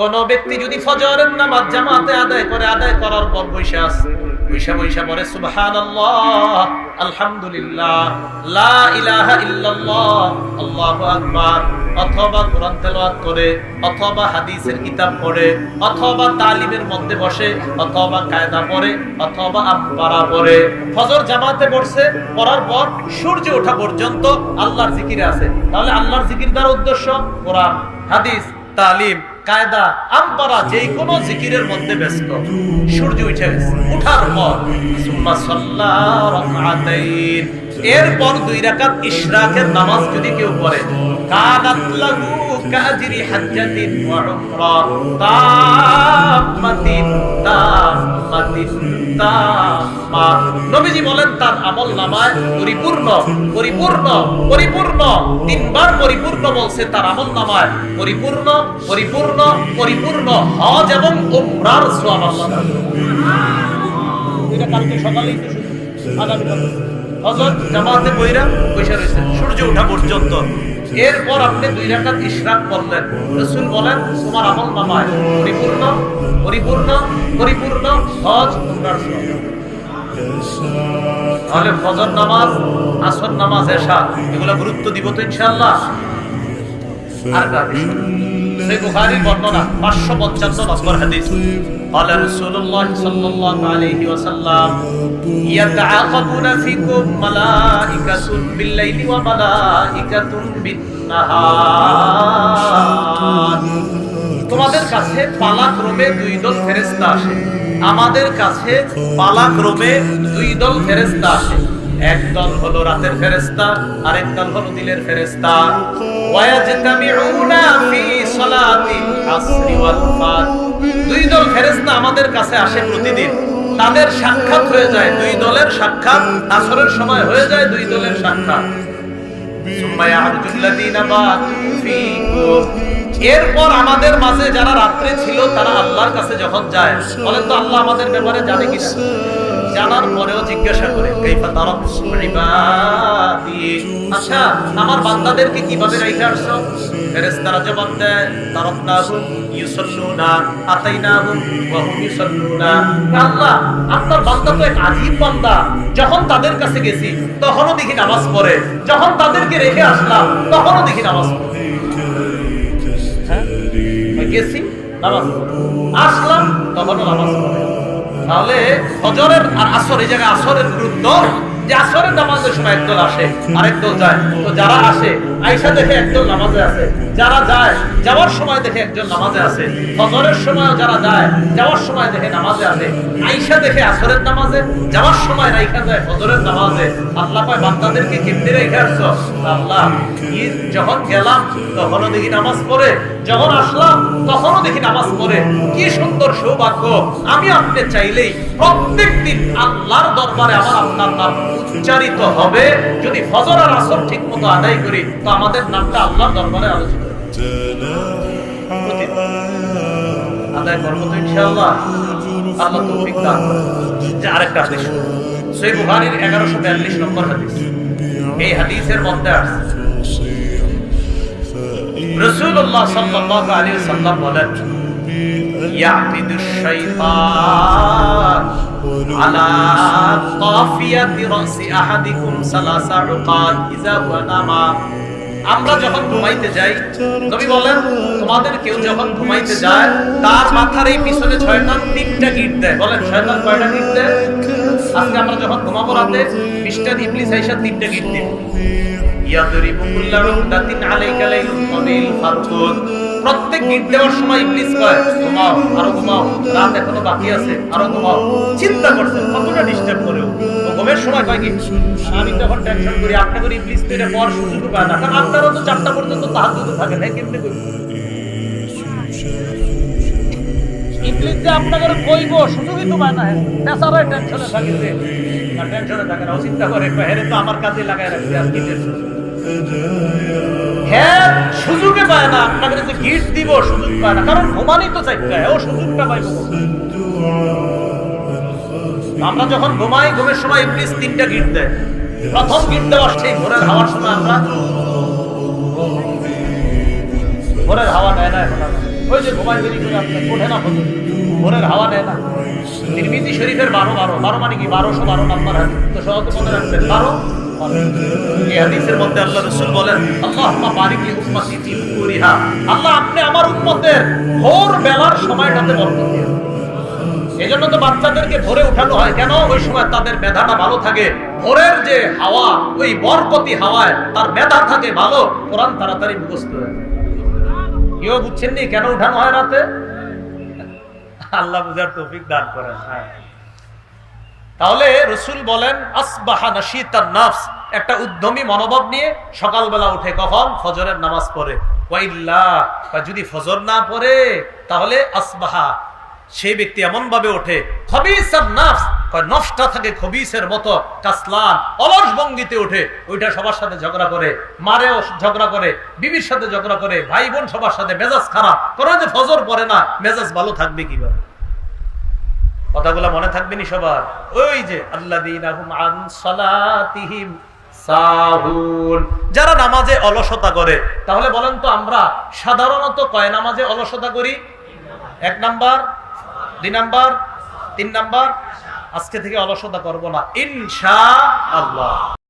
কোন ব্যক্তি যদি ফজরের নামাজ জামাতে আদায় করে, আদায় করার পর বসে আছে বৈশা বৈশা পরে সুবহানাল্লাহ, আলহামদুলিল্লাহ, লা ইলাহা ইল্লাল্লাহ, আল্লাহু আকবার, অথবা কোরআন তেলাওয়াত করে, অথবা হাদিসের কিতাব পড়ে, অথবা তালিমের মধ্যে বসে, অথবা কায়দা পড়ে, অথবা আম্পারা পড়ে। ফজর জামাতে পড়ছে পড়ার পর সূর্য ওঠা পর্যন্ত আল্লাহর জিকিরে আছে। তাহলে আল্লাহর জিকির দ্বারা উদ্দেশ্য কোরআন, হাদিস, তালিম। কায়দা আমপারা যে কোনো জিকিরের মধ্যে ব্যস্ত। সূর্য উঠে উঠার পর সুম্মা সাল্লা রাকাতাইন। এরপর দুই রাকাত ইশরাকের নামাজ যদি কেউ পড়ে তার আমল নামায় পরিপূর্ণ পরিপূর্ণ পরিপূর্ণ। তিনবার পরিপূর্ণ তার আমল নামায় পরিপূর্ণ পরিপূর্ণ পরিপূর্ণ। হজ এবং উমরার সকালেই তো শুরু। আগামীকাল। হজরত জামাতে বইরা বসে রয়েছে, সূর্য ওঠা পর্যন্ত। এরপর আপনি দুই রাকাত ইশরাক করলেন রসুল বলেন, তোমার আমল নামায় পরিপূর্ণ পরিপূর্ণ পরিপূর্ণ হজ উমরার তাহলে ফজর নামাজ, আসর নামাজ, এশা, এগুলো গুরুত্ব দিব তো ইনশাআল্লাহ। আর বুখারীর বর্ণনা 555 নম্বর হাদিস। قال رسول الله صلى الله عليه وسلم يتعاقبون فيكم ملائكة بالليل وملائكة بالنهار তোমাদের কাছে পালাক্রমে দুই দল ফেরেশতা আসে আমাদের কাছে পালাক্রমে দুই দল ফেরেশতা আসে এক দল হলো রাতের ফেরেশতা, আরেক দল হলো দিনের ফেরেশতা। ওয়ায়াজতামিউনা ফি সালাতিল আসরি ওয়াল ফাজর দুই দল ফেরেশতা আমাদের কাছে আসে প্রতিদিন। তাদের সাক্ষাৎ হয়ে যায়, দুই দলের সাক্ষাৎ। আসরের সময় হয়ে যায় দুই দলের সাক্ষাৎ। এরপর আমাদের মাঝে যারা রাত্রে ছিল, তারা আল্লাহর কাছে যখন যায়, বলেন তো আল্লাহ আমাদের ব্যাপারে জানে কিনা? জানার পরেও জিজ্ঞাসা করে, কাইফা আচ্ছা আমার বান্দাদেরকে কীভাবে রাইখে আসছো ফেরেশতারা জবাব দেয় ওয়া হুম আল্লাহ, আপনার বান্দা তো এক আজীব বান্দা। যখন তাদের কাছে গেছি, তখনও দেখি নামাজ পড়ে। যখন তাদেরকে রেখে আসলাম, তখনও দেখি নামাজ পড়ে। হ্যাঁ? গেছি, নামাজ আসলাম, তখনও নামাজ পড়ে। তাহলে ফজরের আর আসর, এই জায়গায় আসরের গুরুত্ব, যে আসরের নামাজের সময় একদল আসে আরেক দল যায়। তো যারা আসে আইসা দেখে একদল নামাজে আছে। যারা যায়, যাওয়ার সময় দেখে একজন নামাজে আছে। ফজরের সময় যারা যায়, যাওয়ার সময় দেখে নামাজে আছে। আইসা দেখে আসরের নামাজে, যাওয়ার সময় রাইখা যায় ফজরের নামাজে। আল্লাহ পায় বান্দাদেরকে কেমনে রেখে আসছো? আল্লাহ, ঈদ যখন গেলাম, তখনও দেখি নামাজ পড়ে। যখন আসলাম, তখনও দেখি নামাজ পড়ে। কি সুন্দর সৌভাগ্য। আমি আপনি চাইলেই প্রত্যেক দিন আল্লাহর দরবারে আমার আপনার নাম উচ্চারিত হবে, যদি ফজর আর আসর ঠিক মতো আদায় করি, তো আমাদের নামটা আল্লাহর দরবারে আলোচিত আল্লাহ নম্বর মধ্যে বলেন على قافية رأس أحدكم ثلاث عقاد إذا هو نام আমরা যখন ঘুমাইতে যাই নবী বলেন তোমাদের কেউ যখন ঘুমাইতে যায় তার মাথার এই পিছনে শয়তান তিনটা গিট দেয় বলেন শয়তান কয়টা গিট দেয় আজকে আমরা যখন ঘুমাবো রাতে বিশটা ইবলিস আইসা তিনটা গিট দিবে ইয়াদরিবু কুল্লা রুকদাতিন আলাইকা লাইলুন তাবিল ফারকুদ প্রত্যেক গীত দেওয়ার সময় ইবলিস কয়, ঘুমাও, আরও ঘুমাও, রাত এখনও বাকি আছে, আরও ঘুমাও। চিন্তা করছেন, কতটা ডিস্টার্ব করে ঘুমের সময় কয় আমি তখন টেনশন করি, আপনি করে তো এটা না কারণ আপনারা তো চারটা পর্যন্ত তাহাজ্জুদে থাকেন হ্যাঁ কেমনে ইবলিস যে আপনাকে সুযোগই তো পায় না টেনশনে থাকে যে টেনশনে থাকে না। চিন্তা করে, হেরে তো আমার কাছে লাগায় রাখছে, আর কি টেনশন হ্যাঁ সুযোগে পায় না। আপনাকে যে গিট দিব, সুযোগ পায় না। কারণ ঘুমানি তো চাইতে ও সুযোগটা পাইব আমরা যখন ঘুমাই, ঘুমের সময় ইবলিস তিনটা গিট দেয়। প্রথম গিট দেওয়ার সেই ভোরের হাওয়ার সময় আমরা। ভোরের হাওয়া নেয় না এখন ওই যে ঘুমাই দেরি করে আপনার ওঠে না ফজর ভোরের হাওয়া নেয় না। তিরমিজি শরীফের বারো বারো। বারো মানে কি? বারোশো বারো নাম্বার হাদিস। তো সহজ মনে রাখবেন, বারো আল্লাহ তো তার থাকে ভালো। তাড়াতাড়ি যায়। কেউ কেন উঠানো হয় রাতে? আল্লাহ বুঝার তৌফিক দান করেন হ্যাঁ। তাহলে রসুল বলেন, আসবাহা নাশিতান নাফস একটা উদ্যমী মনোভাব নিয়ে সকালবেলা উঠে কখন? ফজরের নামাজ পড়ে। ওয়াইল্লা, বা যদি ফজর না পড়ে, তাহলে আসবাহা। সেই ব্যক্তি এমন ভাবে ওঠে নাফস নফসটা থাকে খবিসের মতো অলস ভঙ্গিতে ওঠে। ওইটা সবার সাথে ঝগড়া করে, মারেও ঝগড়া করে, বিবির সাথে ঝগড়া করে ভাই বোন সবার সাথে মেজাজ খারাপ। করে যে ফজর পড়ে না, মেজাজ ভালো থাকবে কীভাবে? কথাগুলো মনে থাকবে নি সবার? ওই যে যারা নামাজে অলসতা করে, তাহলে বলেন তো আমরা সাধারণত কয় নামাজে অলসতা করি? এক নাম্বার, দুই নাম্বার, তিন নাম্বার? আজকে থেকে অলসতা করব না। ইনশা আল্লাহ